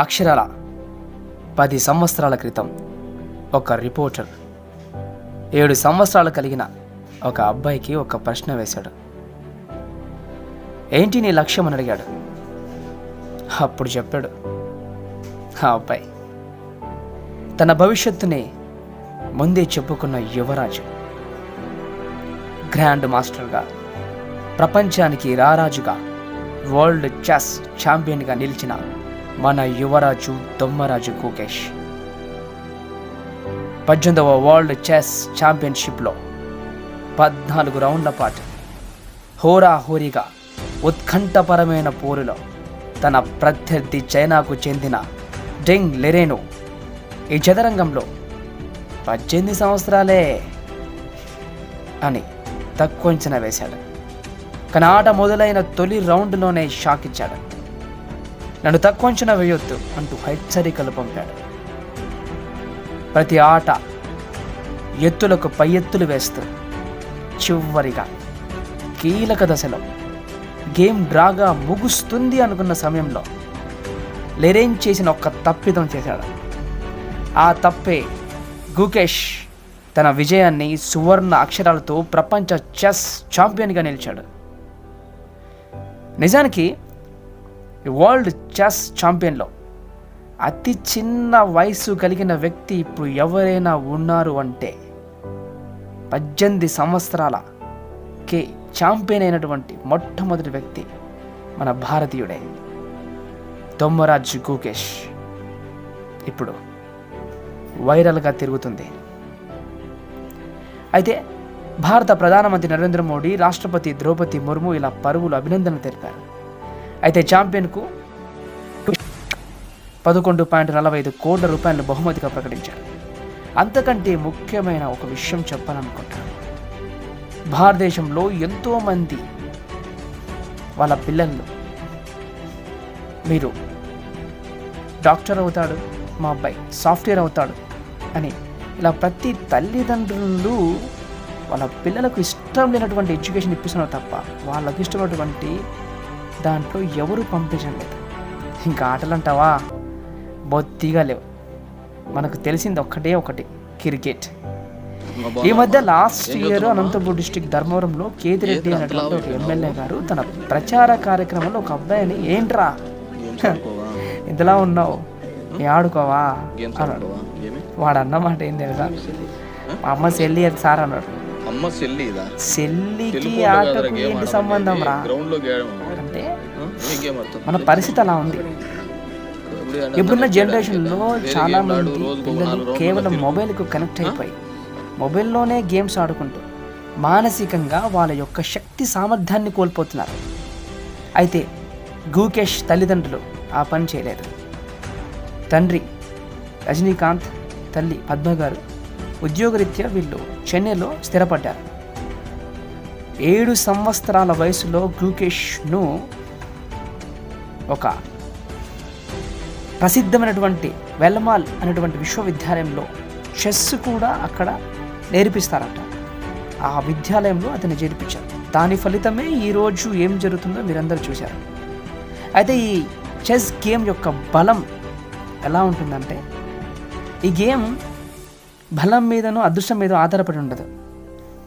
అక్షరాల పది సంవత్సరాల క్రితం ఒక రిపోర్టర్ ఏడు సంవత్సరాలు కలిగిన ఒక అబ్బాయికి ఒక ప్రశ్న వేశాడు. ఏంటి నీ లక్ష్యం? అని అడిగాడు. అప్పుడు చెప్పాడు ఆ అబ్బాయి తన భవిష్యత్తుని ముందే చెప్పుకున్న యువరాజు. గ్రాండ్ మాస్టర్గా ప్రపంచానికి రారాజుగా వరల్డ్ చెస్ ఛాంపియన్గా నిలిచిన మన యువరాజు దొమ్మరాజు కుకేష్. పద్దెనిమిదవ వరల్డ్ చెస్ ఛాంపియన్షిప్లో పద్నాలుగు రౌండ్ల పాటు హోరాహోరీగా ఉత్కంఠపరమైన పోరులో తన ప్రత్యర్థి చైనాకు చెందిన డెంగ్ లెరేను ఈ చదరంగంలో పద్దెనిమిది సంవత్సరాలే అని తక్కువ అంచనా వేశాడు. కానీ ఆట మొదలైన తొలి రౌండ్లోనే షాక్ ఇచ్చాడు. నన్ను తక్కువ అంచనా వేయొద్దు అంటూ హెచ్చరికలు పంపాడు. ప్రతి ఆట ఎత్తులకు పై ఎత్తులు వేస్తూ చివరిగా కీలక దశలో గేమ్ డ్రాగా ముగుస్తుంది అనుకున్న సమయంలో లెరేన్ చేసిన ఒక్క తప్పిదం చేశాడు. ఆ తప్పే గుకేష్ తన విజయాన్ని సువర్ణ అక్షరాలతో ప్రపంచ చెస్ ఛాంపియన్గా నిలిచాడు. నిజానికి వరల్డ్ చెస్ ఛాంపియన్లో అతి చిన్న వయసు కలిగిన వ్యక్తి ఇప్పుడు ఎవరైనా ఉన్నారు అంటే పద్దెనిమిది సంవత్సరాల కే ఛాంపియన్ అయినటువంటి మొట్టమొదటి వ్యక్తి మన భారతీయుడే. దొమ్మరాజ్ గుకేష్. ఇప్పుడు వైరల్గా తిరుగుతుంది. అయితే భారత ప్రధానమంత్రి నరేంద్ర మోడీ రాష్ట్రపతి ద్రౌపది ముర్ము ఇలా పరువులు అభినందనలు తెలిపారు. అయితే ఛాంపియన్కు పదకొండు పాయింట్ నలభై ఐదు కోట్ల రూపాయలను బహుమతిగా ప్రకటించారు. అంతకంటే ముఖ్యమైన ఒక విషయం చెప్పాలనుకుంటాను భారతదేశంలో ఎంతోమంది వాళ్ళ పిల్లలు మీరు డాక్టర్ అవుతాడు మా అబ్బాయి సాఫ్ట్వేర్ అవుతాడు అని ఇలా ప్రతి తల్లిదండ్రులు వాళ్ళ పిల్లలకు ఇష్టం లేనటువంటి ఎడ్యుకేషన్ ఇప్పిస్తున్నారు తప్ప వాళ్ళకి ఇష్టమైనటువంటి దాంట్లో ఎవరు పంపించడం లేదు. ఇంకా ఆటలు అంటావా బొత్తిగా లేవు. మనకు తెలిసింది ఒక్కటే ఒకటి క్రికెట్. ఈ మధ్య లాస్ట్ ఇయర్ అనంతపూర్ డిస్టిక్ ధర్మవరంలో కేతిరెడ్డి అనేటువంటి ఒక ఎమ్మెల్యే గారు తన ప్రచార కార్యక్రమంలో ఒక అబ్బాయిని ఏంట్రా? ఇంతలా ఉన్నావు. ఆడుకోవా? అన్నాడు. వాడు అన్నమాట ఏం తెలుసా? మా అమ్మ సెల్లి అది సార్ అన్నాడు. అమ్మ సెల్లి సెల్లికి ఆటకు ఏంటి సంబంధం రా? గ్రౌండ్లో గేయడం అంటే మన పరిస్థితి అలా ఉంది. ఇప్పుడున్న జనరేషన్లో చాలా మంది పిల్లలు కేవలం మొబైల్కు కనెక్ట్ అయిపోయి మొబైల్లోనే గేమ్స్ ఆడుకుంటూ మానసికంగా వాళ్ళ యొక్క శక్తి సామర్థ్యాన్ని కోల్పోతున్నారు. అయితే గూకేష్ తల్లిదండ్రులు ఆ పని చేయలేదు. తండ్రి రజనీకాంత్ తల్లి పద్మ గారు ఉద్యోగరీత్యా వీళ్ళు చెన్నైలో స్థిరపడ్డారు. ఏడు సంవత్సరాల వయసులో గ్లూకేష్ను ఒక ప్రసిద్ధమైనటువంటి వెల్మాల్ అనేటువంటి విశ్వవిద్యాలయంలో చెస్ కూడా అక్కడ నేర్పిస్తారట. ఆ విద్యాలయంలో అతన్ని చేర్పించారు. దాని ఫలితమే ఈరోజు ఏం జరుగుతుందో మీరందరూ చూశారు. అయితే ఈ చెస్ గేమ్ యొక్క బలం ఎలా ఉంటుందంటే ఈ గేమ్ బలం మీదనో అదృష్టం మీద ఆధారపడి ఉండదు.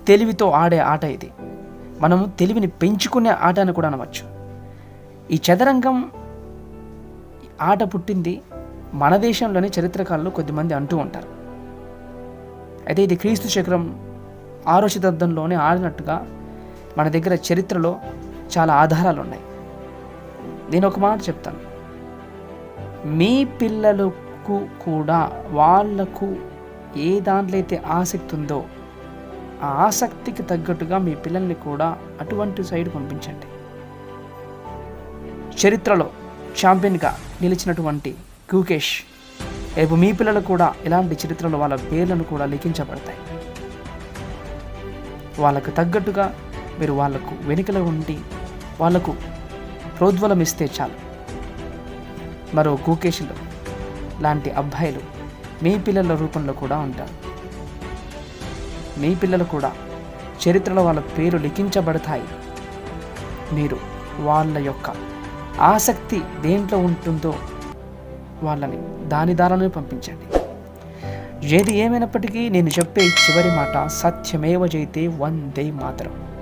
తెలివితో ఆడే ఆట ఇది. మనము తెలివిని పెంచుకునే ఆట అని కూడా అనవచ్చు. ఈ చదరంగం ఆట పుట్టింది మన దేశంలోని చరిత్రకారులు కొద్దిమంది అంటూ ఉంటారు. అయితే ఇది క్రీస్తు శకరం ఆరో శతాబ్దంలోనే ఆడినట్టుగా మన దగ్గర చరిత్రలో చాలా ఆధారాలు ఉన్నాయి. నేను ఒక మాట చెప్తాను. మీ పిల్లలకు కూడా వాళ్ళకు ఏ దాంట్లో అయితే ఆసక్తి ఉందో ఆ ఆసక్తికి తగ్గట్టుగా మీ పిల్లల్ని కూడా అటువంటి సైడ్ పంపించండి. చరిత్రలో ఛాంపియన్గా నిలిచినటువంటి కుకేష్ రేపు మీ పిల్లలు కూడా ఇలాంటి చరిత్రలో వాళ్ళ పేర్లను కూడా లిఖించబడతాయి. వాళ్ళకు తగ్గట్టుగా మీరు వాళ్ళకు వెనుకలో ఉండి వాళ్ళకు ప్రోద్వలం ఇస్తే చాలు. మరో కూకేషులు లాంటి అబ్బాయిలు మీ పిల్లల రూపంలో కూడా ఉంటారు. మీ పిల్లలు కూడా చరిత్రలో వాళ్ళ పేరు లిఖించబడతాయి. మీరు వాళ్ళ యొక్క ఆసక్తి దేంట్లో ఉంటుందో వాళ్ళని దాని దారాలను పంపించండి. ఏది ఏమైనప్పటికీ నేను చెప్పే చివరి మాట సత్యమేవ జైతే వందే మాత్రం.